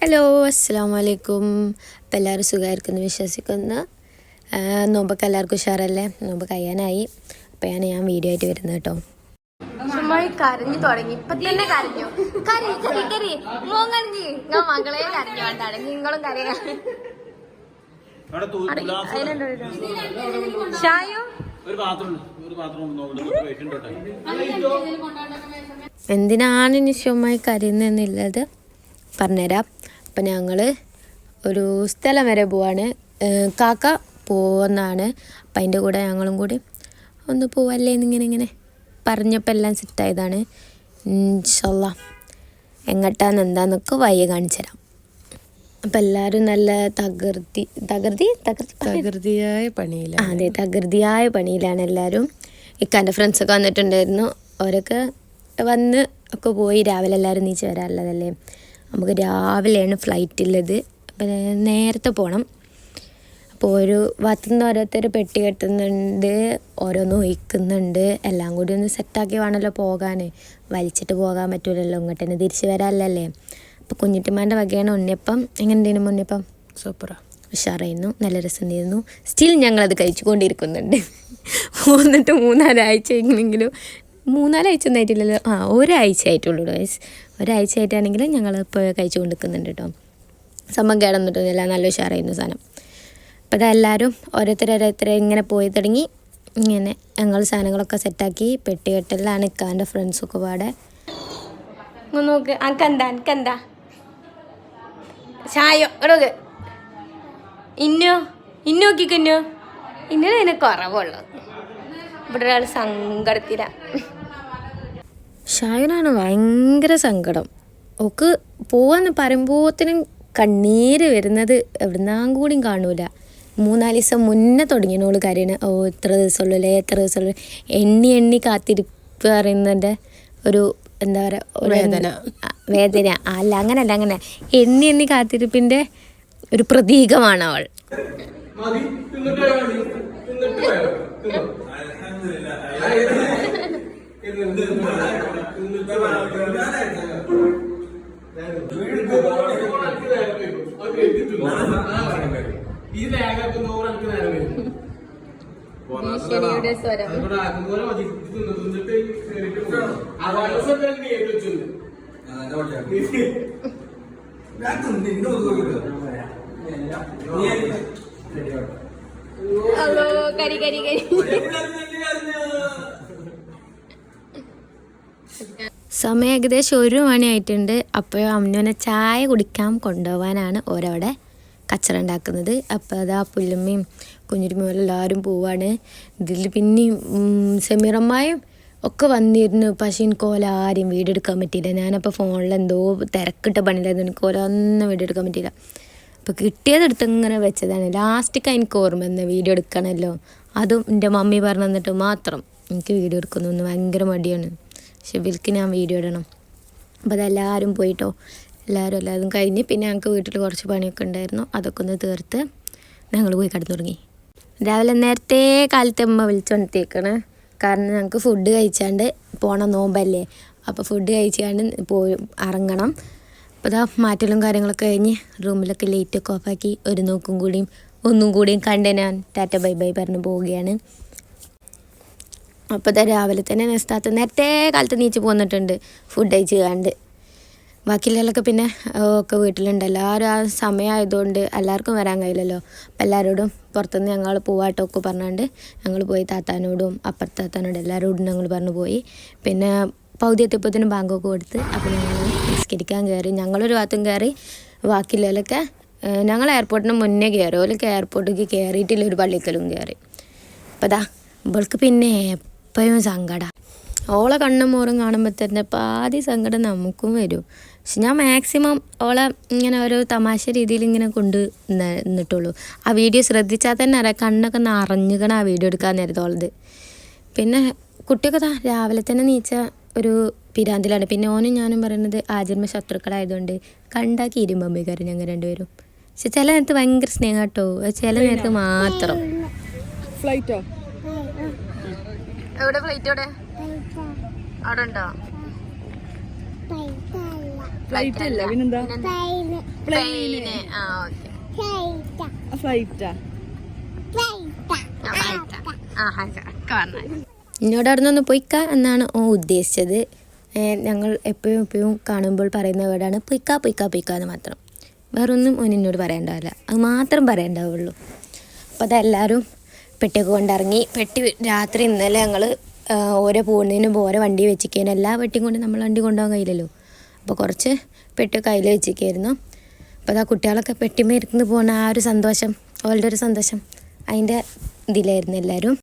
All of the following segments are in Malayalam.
ഹലോ അസ്സാം വലൈക്കും അപ്പം എല്ലാവരും സുഖമായിരിക്കുന്നു വിശ്വസിക്കുന്നു. നോമ്പൊക്കെ എല്ലാവർക്കും ഉഷാറല്ലേ? നോമ്പ് കഴിയാനായി. അപ്പം ഞാൻ ഞാൻ വീഡിയോ ആയിട്ട് വരുന്നത് കേട്ടോ. കരഞ്ഞു തുടങ്ങി. ഇപ്പൊ തന്നെ കരഞ്ഞു. കരി കരി കരി മോൻ കരഞ്ഞി. ഞാൻ മകളെ കരഞ്ഞു. വേണ്ടാണ് നിങ്ങളും കരയാ. അവിടെ തു- തുലാസ് ഷായോ? എന്തിനാണ് ഇനി ശുമായി കരയുന്നതെന്നുള്ളത് പറഞ്ഞുതരാം. അപ്പം ഞങ്ങൾ ഒരു സ്ഥലം വരെ പോവാണ്. കാക്ക പോകുന്നതാണ് അപ്പം അതിന്റെ കൂടെ ഞങ്ങളും കൂടി ഒന്ന് പോവല്ലേ എന്നിങ്ങനെ ഇങ്ങനെ പറഞ്ഞപ്പോൾ എല്ലാം സെറ്റായതാണ് ഇൻഷല്ല എങ്ങട്ടാന്ന് എന്താന്നൊക്കെ വയ്യ കാണിച്ചു തരാം. അപ്പം എല്ലാവരും നല്ല തകൃതി തകൃതി തകൃതി. തകൃതിയായ പണിയില്ല ആ, അതെ തകൃതിയായ പണിയിലാണ് എല്ലാവരും ഇക്കാന്റെ ഫ്രണ്ട്സൊക്കെ വന്നിട്ടുണ്ടായിരുന്നു. അവരൊക്കെ വന്ന് ഒക്കെ പോയി രാവിലെ എല്ലാവരും നീച്ച് വരാറുള്ളതല്ലേ. നമുക്ക് രാവിലെയാണ് ഫ്ലൈറ്റ് ഉള്ളത് അപ്പം നേരത്തെ പോകണം അപ്പോൾ ഒരു ഭാഗത്തുനിന്ന് ഓരോരുത്തർ പെട്ടി കെട്ടുന്നുണ്ട് ഓരോന്ന് ഒഴിക്കുന്നുണ്ട്. എല്ലാം കൂടി ഒന്ന് സെറ്റാക്കി വേണമല്ലോ പോകാൻ വലിച്ചിട്ട് പോകാൻ പറ്റൂലല്ലോ ഇങ്ങോട്ട് തന്നെ തിരിച്ച് വരാനല്ലേ അപ്പോൾ കുഞ്ഞിട്ടിമാന്റെ വകയാണ് ഉണ്ണിയപ്പം. എങ്ങനെയുണ്ടായിരുന്നു ഉണ്ണിയപ്പം? സൂപ്പറാ. ഉഷാറായിരുന്നു നല്ല രസമുണ്ടായിരുന്നു. സ്റ്റിൽ ഞങ്ങളത് കഴിച്ചുകൊണ്ടിരിക്കുന്നുണ്ട്. മൂന്നിട്ട് മൂന്നാലാഴ്ച എങ്ങനെങ്കിലും മൂന്നാലാഴ്ച ഒന്നും ആയിട്ടില്ലല്ലോ. ആ ഒരാഴ്ച ആയിട്ടുള്ളൂ ഗൈസ് ഒരാഴ്ച ആയിട്ടാണെങ്കിലും ഞങ്ങൾ ഇപ്പോൾ കഴിച്ചുകൊണ്ടിരിക്കുന്നുണ്ട് കേട്ടോ. സംഭവം കേടന്നിട്ടൊന്നുമില്ല നല്ല ഉഷാറായിരുന്നു സാധനം. അപ്പോൾ അതെല്ലാവരും ഓരോരുത്തരോരോരുത്തരെ ഇങ്ങനെ പോയി തുടങ്ങി. ഇങ്ങനെ ഞങ്ങൾ സാധനങ്ങളൊക്കെ സെറ്റാക്കി. പെട്ടി പെട്ടികെട്ടലാണ് ഇക്കാന്റെ ഫ്രണ്ട്സൊക്കെ പാടെ. നോക്ക്. അനക്കെന്താ അനക്കെന്താ ചായോ. ഇടയ്ക്ക് ഇന്നോ? ഇന്നോക്കിക്ക് ഇന്നോ? അതിനെ കുറവുള്ളു. ഇവിടെ ഒരാൾ സങ്കടത്തില. ഷായനാണ് ഭയങ്കര സങ്കടം. ഓക്ക് പോവാന്ന് പറയുമ്പോത്തിനും കണ്ണീര് വരുന്നത് എവിടുന്നാം കൂടിയും കാണൂല. മൂന്നാൽ ദിവസം മുന്നേ തുടങ്ങിയനോൾ കാര്യമാണ് ഓ ഇത്ര ദിവസമുള്ളൂ അല്ലേ എത്ര ദിവസമുള്ളൂ എണ്ണി എണ്ണി കാത്തിരിപ്പ് പറയുന്നതിന്റെ ഒരു എന്താ പറയുക ഒരു വേദന. വേദന. അല്ല അങ്ങനല്ല അങ്ങനെ. എണ്ണി എണ്ണി കാത്തിരിപ്പിന്റെ ഒരു പ്രതീകമാണ് അവൾ. ഭീഷണിയുടെ സ്വരം ഹലോ കരി കരി കരി സമയം ഏകദേശം ഒരു മണിയായിട്ടുണ്ട്. അപ്പോൾ അമ്മനെ ചായ കുടിക്കാൻ കൊണ്ടുപോകാനാണ് ഓരോടെ കച്ചറ ഉണ്ടാക്കുന്നത്. അപ്പോൾ അതാ പുല്ലുമ്മയും കുഞ്ഞുരുമ്മയും എല്ലാവരും പോവാണ്. ഇതിൽ പിന്നെയും സെമീറമ്മയും ഒക്കെ വന്നിരുന്നു. പക്ഷേ എനിക്ക് ഓല ആരും വീടെടുക്കാൻ പറ്റിയില്ല. ഞാനപ്പോൾ ഫോണിൽ എന്തോ തിരക്കിട്ട പണിയിലായിരുന്നു. എനിക്ക് വീഡിയോ എടുക്കാൻ പറ്റിയില്ല. അപ്പോൾ കിട്ടിയതെടുത്ത് ഇങ്ങനെ വെച്ചതാണ്. ലാസ്റ്റിക്ക് എനിക്ക് ഓർമ്മ എന്ന് വീഡിയോ എടുക്കണമല്ലോ. അതും എന്റെ മമ്മി പറഞ്ഞു തന്നിട്ട് മാത്രം എനിക്ക് വീഡിയോ എടുക്കുന്നൊന്ന് ഭയങ്കര മടിയാണ്. ഇവർക്ക് ഞാൻ വീഡിയോ ഇടണം. അപ്പോൾ അതെല്ലാവരും പോയിട്ടോ? എല്ലാവരും എല്ലാവരും കഴിഞ്ഞ് പിന്നെ ഞങ്ങൾക്ക് വീട്ടിൽ കുറച്ച് പണിയൊക്കെ ഉണ്ടായിരുന്നു. അതൊക്കെ ഒന്ന് തീർത്ത് ഞങ്ങൾ പോയി കിടന്നു തുടങ്ങി രാവിലെ നേരത്തെ കാലത്ത് അമ്മ വിളിച്ചുകൊണ്ടിരിക്കണ് കാരണം ഞങ്ങൾക്ക് ഫുഡ് കഴിച്ചാണ്ട് പോണ നോമ്പല്ലേ. അപ്പോൾ ഫുഡ് കഴിച്ചാണ്ട് പോയി ഇറങ്ങണം. അപ്പോൾ ഇതാ മാറ്റലും കാര്യങ്ങളൊക്കെ കഴിഞ്ഞ് റൂമിലൊക്കെ ലൈറ്റൊക്കെ ഓഫാക്കി ഒരു നോക്കും കൂടിയും ഒന്നും കൂടിയും കണ്ട് ഞാൻ ടാറ്റ ബൈ ബൈ പറഞ്ഞ് പോവുകയാണ്. അപ്പോൾ ഇതാ രാവിലെ തന്നെ നെസ്താത്ത് നേരത്തെ കാലത്ത് നീച്ച് പോന്നിട്ടുണ്ട്. ഫുഡ് കഴിച്ച് കണ്ട് ബാക്കിയുള്ളവരൊക്കെ പിന്നെ ഒക്കെ വീട്ടിലുണ്ട്. എല്ലാവരും ആ സമയമായതുകൊണ്ട് എല്ലാവർക്കും വരാൻ കഴിയില്ലല്ലോ. അപ്പം എല്ലാവരോടും പുറത്തുനിന്ന് ഞങ്ങൾ പോവാട്ടൊക്കെ പറഞ്ഞാണ്ട് ഞങ്ങൾ പോയി താത്താനോടും അപ്പുറത്തെ താത്താനോടും എല്ലാവരോടും ഞങ്ങൾ പറഞ്ഞു പോയി. പിന്നെ പൗതി എത്തിയപ്പോഴത്തേനും ബാങ്കൊക്കെ കൊടുത്ത് അപ്പോൾ ഞങ്ങൾ നിസ്കരിക്കാൻ കയറി. ഞങ്ങളൊരു ഭാഗത്തും കയറി ബാക്കിയുള്ളവരൊക്കെ ഞങ്ങൾ എയർപോർട്ടിന് മുന്നേ കയറി. ഓലൊക്കെ എയർപോർട്ടിലേക്ക് കയറിയിട്ടില്ല ഒരു പള്ളിക്കലും കയറി. അപ്പോൾ ദാ ഇവൾക്ക് പിന്നെ എപ്പോഴും സങ്കടം. ഓളെ കണ്ണും മോറും കാണുമ്പോൾ തന്നെ പാതി സങ്കടം നമുക്കും വരും. പക്ഷെ ഞാൻ മാക്സിമം ഓളെ ഇങ്ങനെ ഓരോ തമാശ രീതിയിൽ ഇങ്ങനെ കൊണ്ട് നിന്നിട്ടുള്ളൂ. ആ വീഡിയോ ശ്രദ്ധിച്ചാൽ തന്നെ അറിയാം കണ്ണൊക്കെ നിറഞ്ഞുകണം ആ വീഡിയോ എടുക്കാൻ നേരത്തെ ഓളത്. പിന്നെ കുട്ടിയൊക്കെ രാവിലെ തന്നെ നീച്ച ഒരു പിരാന്തിലാണ്. പിന്നെ ഓനും ഞാനും പറയുന്നത് ആജന്മ ശത്രുക്കളായതുകൊണ്ട് കണ്ടാക്കി ഇരുമ്പമ്മക്കാരും ഞങ്ങൾ രണ്ടുപേരും. പക്ഷെ ചില നേരത്ത് ഭയങ്കര സ്നേഹം കേട്ടോ. ചില നേരത്ത് മാത്രം. ഫ്ലൈറ്റോ എവിടെ ഫ്ലൈറ്റ് എവിടെ? അവിടെ ഉണ്ടോ? ഫ്ലൈറ്റ് അല്ല പിന്നെന്താ? പ്ലെയിന് ആ ഓക്കെ ഫ്ലൈറ്റാ എന്നോട് അവിടെ നിന്ന് പൊയ്ക്ക എന്നാണ് ഓ ഉദ്ദേശിച്ചത്. ഞങ്ങൾ എപ്പോഴും എപ്പോഴും കാണുമ്പോൾ പറയുന്ന വേർഡാണ് പൊയ്ക്ക പൊയ്ക്ക പൊയ്ക്ക എന്ന് മാത്രം. വേറൊന്നും ഓൻ എന്നോട് പറയണ്ടാവില്ല. അത് മാത്രം പറയണ്ടാവുള്ളൂ. അപ്പോൾ അതെല്ലാവരും പെട്ടിയൊക്കെ കൊണ്ടിറങ്ങി പെട്ടി രാത്രി ഇന്നലെ ഞങ്ങൾ ഓരോ പോകുന്നതിനും ഓരോ വണ്ടി വെച്ചിരിക്കുകയാണ് എല്ലാ പെട്ടിയും കൊണ്ട് നമ്മൾ വണ്ടി കൊണ്ടുപോകാൻ കഴിയില്ലല്ലോ. അപ്പോൾ കുറച്ച് പെട്ടി കയ്യിൽ വെച്ചിരിക്കുകയായിരുന്നു അപ്പോൾ അതാ കുട്ടികളൊക്കെ പെട്ടിമേ ഇരിക്കുന്നു പോകുന്ന ആ ഒരു സന്തോഷം അവളുടെ ഒരു സന്തോഷം അതിന്റെ ഇതിലായിരുന്നു എല്ലാവരും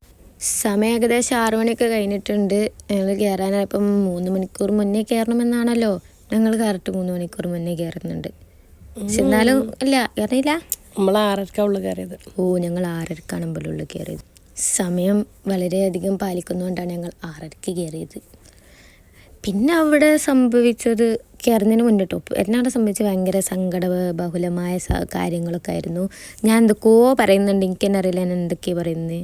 സമയം ഏകദേശം ആറു മണിയൊക്കെ കഴിഞ്ഞിട്ടുണ്ട്. ഞങ്ങൾ കയറാനായപ്പം മൂന്ന് മണിക്കൂർ മുന്നേ കയറണമെന്നാണല്ലോ ഞങ്ങൾ കറക്റ്റ് മൂന്ന് മണിക്കൂർ മുന്നേ കയറുന്നുണ്ട് പക്ഷെ എന്നാലും ഇല്ല കയറിയില്ല നമ്മൾ ആറരക്കാ ഉള്ള കയറിയത്. ഓ ഞങ്ങൾ ആറരക്കാണ് ഉള്ളിൽ കയറിയത്. സമയം വളരെയധികം പാലിക്കുന്നതുകൊണ്ടാണ് ഞങ്ങൾ ആറരയ്ക്ക് കയറിയത്. പിന്നെ അവിടെ സംഭവിച്ചത് കയറുന്നതിന് മുന്നിട്ടോ. എന്നവിടെ സംബന്ധിച്ച് ഭയങ്കര സങ്കട ബഹുലമായ കാര്യങ്ങളൊക്കെ ആയിരുന്നു. ഞാൻ എന്തൊക്കെയോ പറയുന്നുണ്ട്. എനിക്ക് തന്നെ അറിയില്ല ഞാൻ എന്തൊക്കെയാണ് പറയുന്നത്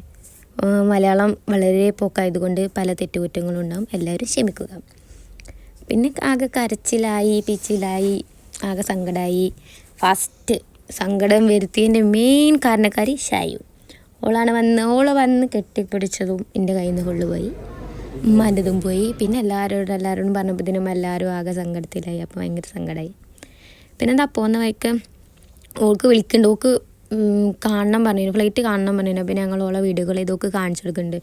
മലയാളം വളരെ പോക്കായതുകൊണ്ട് പല തെറ്റുകുറ്റങ്ങളും ഉണ്ടാവും. എല്ലാവരും ക്ഷമിക്കുക. പിന്നെ ആകെ കരച്ചിലായി പിച്ചിലായി ആകെ സങ്കടമായി ഫസ്റ്റ് സങ്കടം വരുത്തിയതിന്റെ മെയിൻ കാരണക്കാരി ഷായു. ഓളാണ് വന്ന് ഓൾ വന്ന് കെട്ടിപ്പിടിച്ചതും എന്റെ കയ്യിൽ നിന്ന് കൊള്ളുപോയി ഉമ്മാന്റെതും പോയി. പിന്നെ എല്ലാവരോടും എല്ലാവരോടും പറഞ്ഞപ്പോഴത്തേനും എല്ലാവരും ആകെ സങ്കടത്തിലായി. അപ്പോൾ ഭയങ്കര സങ്കടമായി. പിന്നെ എന്താ പോകുന്ന വഴിക്ക് ഓൾക്ക് വിളിക്കുന്നുണ്ട്. ഓൾക്ക് കാണണം പറഞ്ഞു ഫ്ലൈറ്റ് കാണണം പറഞ്ഞു പിന്നെ ഞങ്ങൾ ഓളെ വീഡിയോകൾ ഇതൊക്കെ കാണിച്ചു കൊടുക്കുന്നുണ്ട്.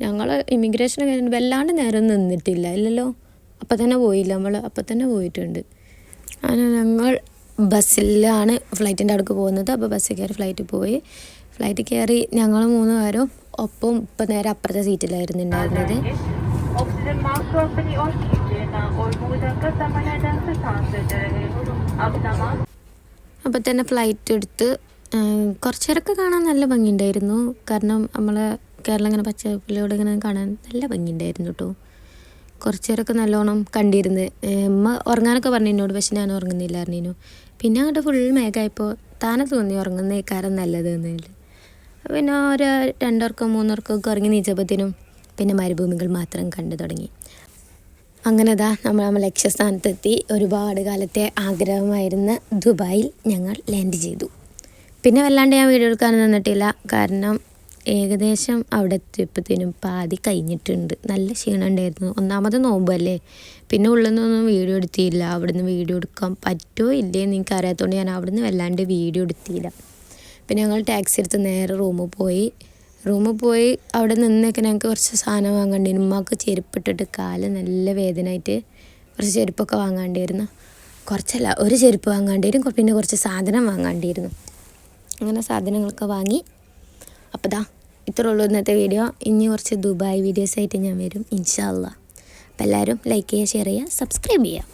ഞങ്ങൾ ഇമിഗ്രേഷൻ കഴിഞ്ഞിട്ട് വല്ലാണ്ട് നേരം നിന്നിട്ടില്ല. ഇല്ലല്ലോ. അപ്പം തന്നെ പോയില്ല. നമ്മൾ അപ്പം തന്നെ പോയിട്ടുണ്ട്. അങ്ങനെ ഞങ്ങൾ ബസ്സിലാണ് ഫ്ലൈറ്റിന്റെ അടുക്ക് പോകുന്നത്. അപ്പോൾ ബസ്സിൽ കയറി ഫ്ലൈറ്റ് പോയി. ഫ്ലൈറ്റ് കയറി ഞങ്ങൾ മൂന്ന് പേരും ഒപ്പം ഇപ്പം നേരെ അപ്പുറത്തെ സീറ്റിലായിരുന്നു ഉണ്ടായിരുന്നത്. അപ്പം തന്നെ ഫ്ലൈറ്റ് എടുത്ത് കുറച്ചേരൊക്കെ കാണാൻ നല്ല ഭംഗിയുണ്ടായിരുന്നു. കാരണം നമ്മൾ കേരളം ഇങ്ങനെ പച്ചപ്പിലൂടെ ഇങ്ങനെ കാണാൻ നല്ല ഭംഗിയുണ്ടായിരുന്നു കേട്ടോ. കുറച്ചേരൊക്കെ നല്ലോണം കണ്ടിരുന്നത് ഉമ്മ ഉറങ്ങാനൊക്കെ പറഞ്ഞു എന്നോട് പക്ഷെ ഞാൻ ഉറങ്ങുന്നില്ലായിരുന്നു പിന്നെ അങ്ങോട്ട് ഫുൾ മേഘമായപ്പോൾ താനെ തോന്നി ഉറങ്ങുന്നേക്കാരം നല്ലത് എന്നുള്ളത്. പിന്നെ ഒരു രണ്ടുവർക്കോ മൂന്നുവർക്കോ ഒക്കെ ഉറങ്ങി നീച്ചപ്പത്തിനും പിന്നെ മരുഭൂമികൾ മാത്രം കണ്ടു തുടങ്ങി. അങ്ങനെ ദാ നമ്മൾ നമ്മൾ ലക്ഷ്യസ്ഥാനത്തെത്തി. ഒരുപാട് കാലത്തെ ആഗ്രഹമായിരുന്ന ദുബായിൽ ഞങ്ങൾ ലാൻഡ് ചെയ്തു. പിന്നെ വല്ലാണ്ട് ഞാൻ വീഡിയോ എടുക്കാൻ നിന്നിട്ടില്ല. കാരണം ഏകദേശം അവിടെ എത്തിയപ്പോഴത്തേനും പാതി കഴിഞ്ഞിട്ടുണ്ട്. നല്ല ക്ഷീണം ഉണ്ടായിരുന്നു ഒന്നാമത് നോമ്പല്ലേ? പിന്നെ ഉള്ളിൽ നിന്നൊന്നും വീഡിയോ എടുത്തിയില്ല അവിടുന്ന് വീഡിയോ എടുക്കാൻ പറ്റുമോ ഇല്ലേ എന്ന് എനിക്ക് അറിയാത്തതുകൊണ്ട് ഞാൻ അവിടുന്ന് വല്ലാണ്ട് വീഡിയോ എടുത്തില്ല. പിന്നെ ഞങ്ങൾ ടാക്സി എടുത്ത് നേരെ റൂമിൽ പോയി. റൂമിൽ പോയി അവിടെ നിന്നൊക്കെ ഞങ്ങൾക്ക് കുറച്ച് സാധനം വാങ്ങേണ്ടി ഉമ്മക്ക് ചെരുപ്പിട്ടിട്ട് കാൽ നല്ല വേദനയായിട്ട് കുറച്ച് ചെരുപ്പൊക്കെ വാങ്ങാണ്ടിരുന്നു കുറച്ചല്ല ഒരു ചെരുപ്പ് വാങ്ങാണ്ടിരും പിന്നെ കുറച്ച് സാധനം വാങ്ങാണ്ടിരുന്നു അങ്ങനെ സാധനങ്ങളൊക്കെ വാങ്ങി. അപ്പോൾ ദാ ഇത്രേ ഉള്ളൂ ഇന്നത്തെ വീഡിയോ. ഇനി കുറച്ച് ദുബായ് വീഡിയോസ് ആയിട്ട് ഞാൻ വരും. ഇൻഷാല്ല അപ്പോൾ എല്ലാവരും ലൈക്ക് ചെയ്യുക ഷെയർ ചെയ്യുക സബ്സ്ക്രൈബ് ചെയ്യുക.